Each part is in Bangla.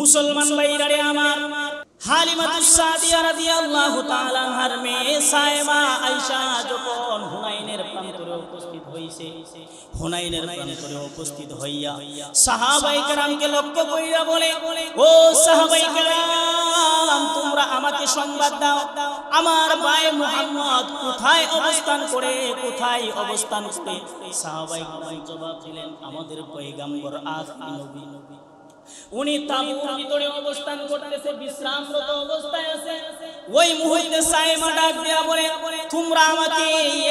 মুসলমান ভাইরারে আমার হালিমাতুস সাদিয়া রাদিয়াল্লাহু তাআলা আনহার মেয়ে সায়মা আয়েশা যখন হুনাইনের প্রান্তরে উপস্থিত হইছে, হুনাইনের প্রান্তরে উপস্থিত হইয়া লক্ষ্য কইরা বলে, ও তোমরা আমাকে সংবাদ দাও। আমার ভাই মুহাম্মদ কোথায় অবস্থান করে, কোথায় অবস্থান করে? সাহাবায়ে কেরাম জবাব দিলেন, আমাদের পয়গম্বর আজ নবী নবী। উনি ভিতরে অবস্থান করতেছে, বিশ্রামরত অবস্থায় আছে। ওই মুহূর্তে সাইমা ডাক বলে, তোমরা আমাকে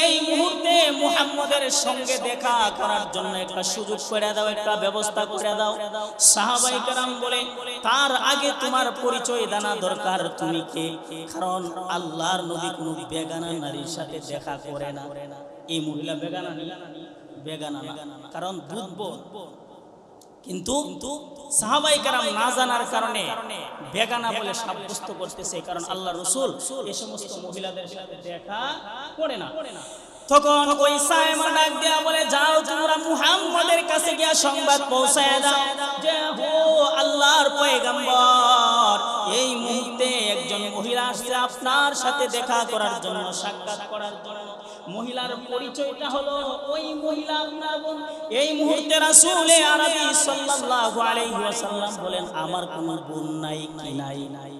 এই মুহূর্তে মুহাম্মদের সঙ্গে দেখা করার জন্য একটা সুযোগ করে দাও, একটা ব্যবস্থা করে দাও। সাহাবাই বলে, তার আগে তোমার পরিচয় জানা দরকার, তুমি কে? কারণ আল্লাহর নবী কোনো বেগানা নারীর সাথে দেখা করে না। এই মহিলা বেগানা বেগানা কারণ দুধ কিন্তু সাহাবাই কারাম না জানার কারণে বেগানা বলে সাব্যস্ত করতেছে, কারণ আল্লাহ রসুল এই সমস্ত মহিলাদের সাথে দেখা করে না। তখন ওই সাইমা ডাক দেয়া বলে, যাও তোমরা মুহাম্মদের কাছে গিয়া সংবাদ পৌঁছায় দাও। যে হো আল্লাহর পয়গম্বর, এই মুহূর্তে একজন মহিলা আসছে আপনার সাথে দেখা করার জন্য, সাক্ষাৎ করার জন্য। মহিলার পরিচয়টা হলো ওই মহিলা আপনার বোন এই মুহূর্তে রাসূলে আরবি সাল্লাল্লাহু আলাইহি ওয়াসাল্লাম বলেন, আমার কোনো বোন নাই কি নাই? নাই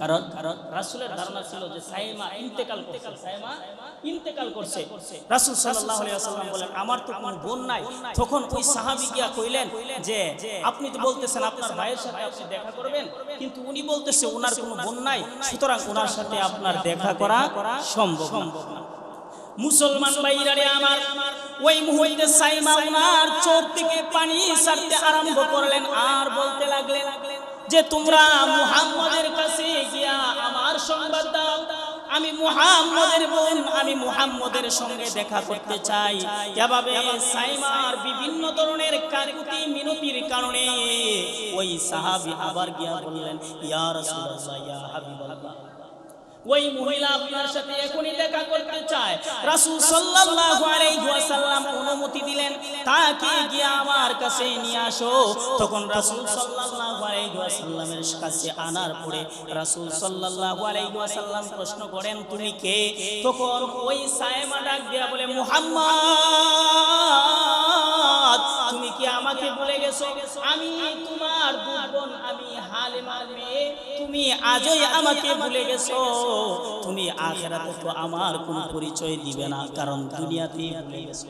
কারণ কারণ রাসূলের ধারণা ছিল যে সাইমা ইন্তেকাল করছে। সাইমা ইন্তেকাল করছে। রাসূল সাল্লাল্লাহু আলাইহি ওয়াসাল্লাম বলেন, আমার তো কোনো বোন নাই। তখন ওই সাহাবী গিয়া কইলেন যে, আপনি তো বলতেছেন আপনার ভাইয়ের সাথে আপনি দেখা করবেন, কিন্তু উনি বলতেছে ওনার কোনো বোন নাই, সুতরাং ওনার সাথে আপনার দেখা করা সম্ভব না। মুসলমান ভাইরারে আমার, ওই মুহূর্তে সাইমা উনার চোখ থেকে পানি ছাড়তে আরম্ভ করলেন আর বলতে লাগলেন যে তোমরা মুহাম্মদের কাছে গিয়া আমার সংবাদ দাও। আমি মুহাম্মদের বোন, আমি মুহাম্মদের সঙ্গে দেখা করতে চাই। এভাবে সাইমার বিভিন্ন ধরনের কাকুতি মিনতির কারণে ওই সাহাবী আবার গিয়া বললেন, ইয়া রাসূলুল্লাহ, ইয়া হাবিবাল্লাহ। ওই মহিলা আপনার সাথে এখনই দেখা করতে চায়। রাসূল সাল্লাল্লাহু আলাইহি ওয়াসাল্লাম অনুমতি দিলেন, তাকে গিয়ে আমার কাছে নিয়ে আসো। তখন রাসূল সাল্লাল্লাহু আলাইহি ওয়াসাল্লামের কাছে আনার পরে রাসূল সাল্লাল্লাহু আলাইহি ওয়াসাল্লাম প্রশ্ন করেন, তুমি কে? তখন ওই সায়েমা ডাক দেয়া বলে, মুহাম্মদ, তুমি কি আমাকে ভুলে গেছো? আমি তোমার দুর্বন আমি হালিমার মেয়ে। তুমি আজই আমাকে ভুলে গেছো। তুমি আখেরাতে তো আমার কোনো পরিচয় দিবে না, কারণ দুনিয়াতেই ভুলে গেছো।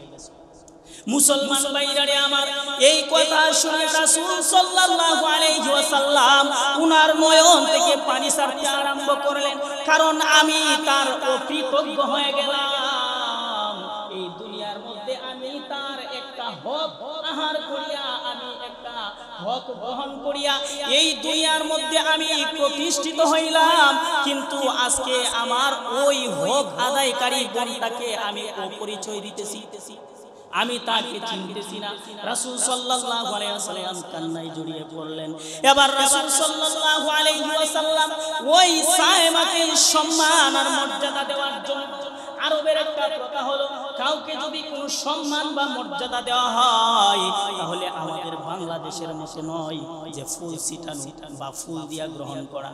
মুসলমান ভাইরারে আমার এই কথা শুনে রাসূল সাল্লাল্লাহু আলাইহি ওয়াসাল্লাম উনার নয়ন থেকে পানি ছাড়তে আরম্ভ করলেন, কারণ আমি তার অকৃতজ্ঞ হয়ে গেলাম। এই দুনিয়ার মধ্যে আমি তার একটা হক আহার করিয়া এই দুনিয়ার মধ্যে আমি প্রতিষ্ঠিত হইলাম। কিন্তু আজকে আমার ওই হক আদায়কারী বোনটাকে আমি অপরিচয় দিতেছি। আমি তাকে চিনতেছি না। রাসূল সাল্লাল্লাহু আলাইহি ওয়াসাল্লাম কান্নায় জড়িয়ে পড়লেন। এবার রাসূল সাল্লাল্লাহু আলাইহি ওয়াসাল্লাম ওই সায়েমাকে সম্মান আর মর্যাদা দেওয়ার আরবের একটা কথা হলো, কাউকে যদি কোনো সম্মান বা মর্যাদা দেওয়া হয়, তাহলে আমাদের বাংলাদেশের মতো নয় যে ফুল ছিটানো বা ফুল দিয়া গ্রহণ করা।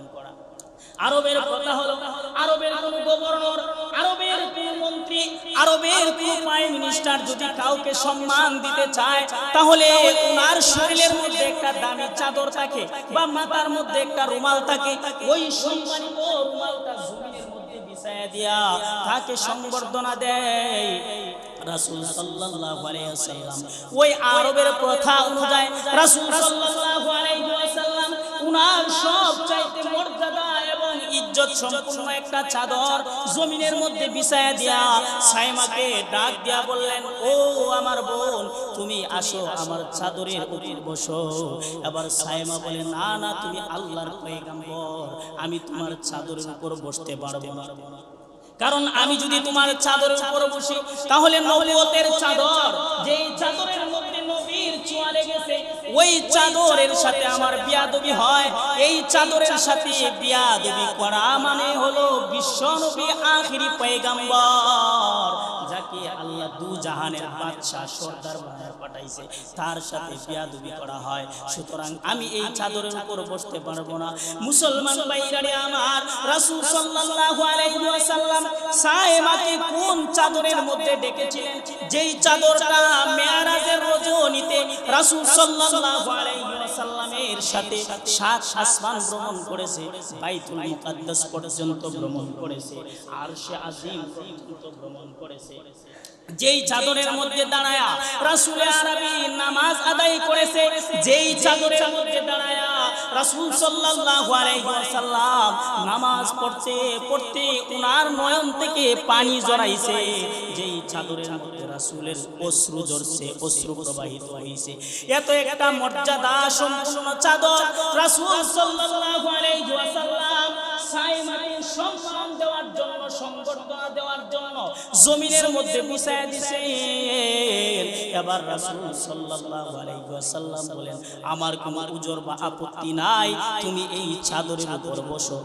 আরবের কথা হলো, আরবের কোন গভর্নর, আরবের কোন মন্ত্রী আরবের কোন প্রাইম মিনিস্টার যদি কাউকে সম্মান দিতে চায়, তাহলে ওনার শরীরের মধ্যে একটা দামি চাদর থাকে বা মাথার মধ্যে একটা রুমাল থাকে। ওই সম্মানিত রুমালটা জমিনের দিয়া তাকে সংবর্ধনা দেয়। রাসূল সাল্লাল্লাহু ওই আরবের প্রথা অনুযায়ী উনার সব চাইতে মর্যাদা ইজ্জত সম্পূর্ণ একটা চাদর জমিনের মধ্যে বিছায়া দিয়া সাইমাকে ডাক দিয়া বললেন, ও আমার বোন, তুমি আসো আমার চাদরের উপর বসো। এবার সাইমা বলে, না না, তুমি আল্লাহর পয়গম্বর, আমি তোমার চাদরের উপর বসতে পারব না। কারণ আমি যদি তোমার চাদরের উপর বসি, তাহলে নবুয়তের চাদর, যেই চাদরের মধ্যে নবীর ছোঁয়া লেগেছে ওই চাদরের সাথে আমার বিয়াদবি হয়। এই চাদরের সাথে বিয়াদবি করা মানে হলো বিশ্ব নবী আখিরি পয়গাম্বর, যাকে আল্লাহ জাহানের বাদশা সর্দার বানায় পাঠাইছে। তার সাথে বিয়াদবি করা হয়। সুতরাং আমি এই চাদরের উপর বসতে পারব না। মুসলমান ভাইরারে আমার রাসূল সাল্লাল্লাহু আলাইহি ওয়াসাল্লাম সায়েমাকে কোন চাদরের মধ্যে ডেকেছিলেন? যেই চাদরটা মেয়ারাজের রজনীতে রাসূল সাল্লাল্লাহু আলাইহি ওয়াসাল্লামের সাথে সাত আসমান ভ্রমণ করেছে, বাইতুল মুকাদ্দাস পর্যন্ত ভ্রমণ করেছে, আরশে আজিম পর্যন্ত ভ্রমণ করেছে। যেই চাদরের মধ্যে দাঁড়ায়া রাসুলের আরবি নামাজ আদায় করেছে যেই চাদরের মধ্যে দাঁড়ায়া রাসূল সাল্লাল্লাহু আলাইহি ওয়াসাল্লাম নামাজ পড়তে পড়তে উনার নয়ন থেকে পানি জড়াইছে। যেই চাদরের মধ্যে রাসূলের অশ্রু ঝরছে, অশ্রু প্রবাহিত হইছে। এত একটা মর্যাদা চাদর রাসূল সাল্লাল্লাহু আলাইহি ওয়াসাল্লাম সাইমাকে সম্মান দেওয়ার জন্য, সংবর্ধনা দেওয়ার জন্য জমিনের মধ্যে বিছায়া এবার রাসূল সাল্লাল্লাহু আলাইহি ওয়াসাল্লাম বলেন, আমার কোনো উজর বা আপত্তি নাই, তুমি এই চাদরের উপর বসো।